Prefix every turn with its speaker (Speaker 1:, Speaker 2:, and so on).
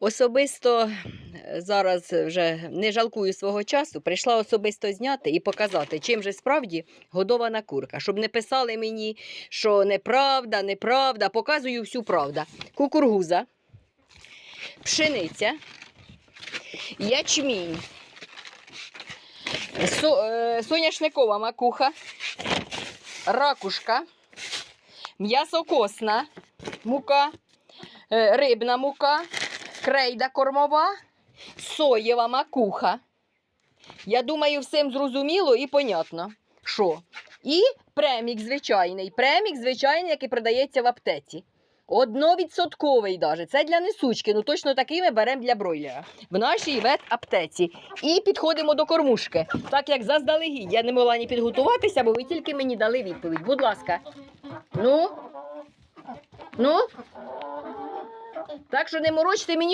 Speaker 1: Особисто е, зараз вже не жалкую свого часу, прийшла особисто зняти і показати, чим же справді годована курка. Щоб не писали мені, що неправда, неправда. Показую всю правду. Кукургуза, пшениця, ячмінь, со, е, соняшникова макуха, ракушка, м'ясокосна мука, е, рибна мука, крейда кормова, соєва макуха. Я думаю, всім зрозуміло і понятно, що. І премік звичайний. Премік звичайний, який продається в аптеці. Одновідсотковий даже. Це для несучки. Ну точно такий ми беремо для бройлера. В нашій ветаптеці. І підходимо до кормушки. Так як заздалегідь я не могла ні підготуватися, бо ви тільки мені дали відповідь. Будь ласка. Ну? Ну? Так що не морочте мені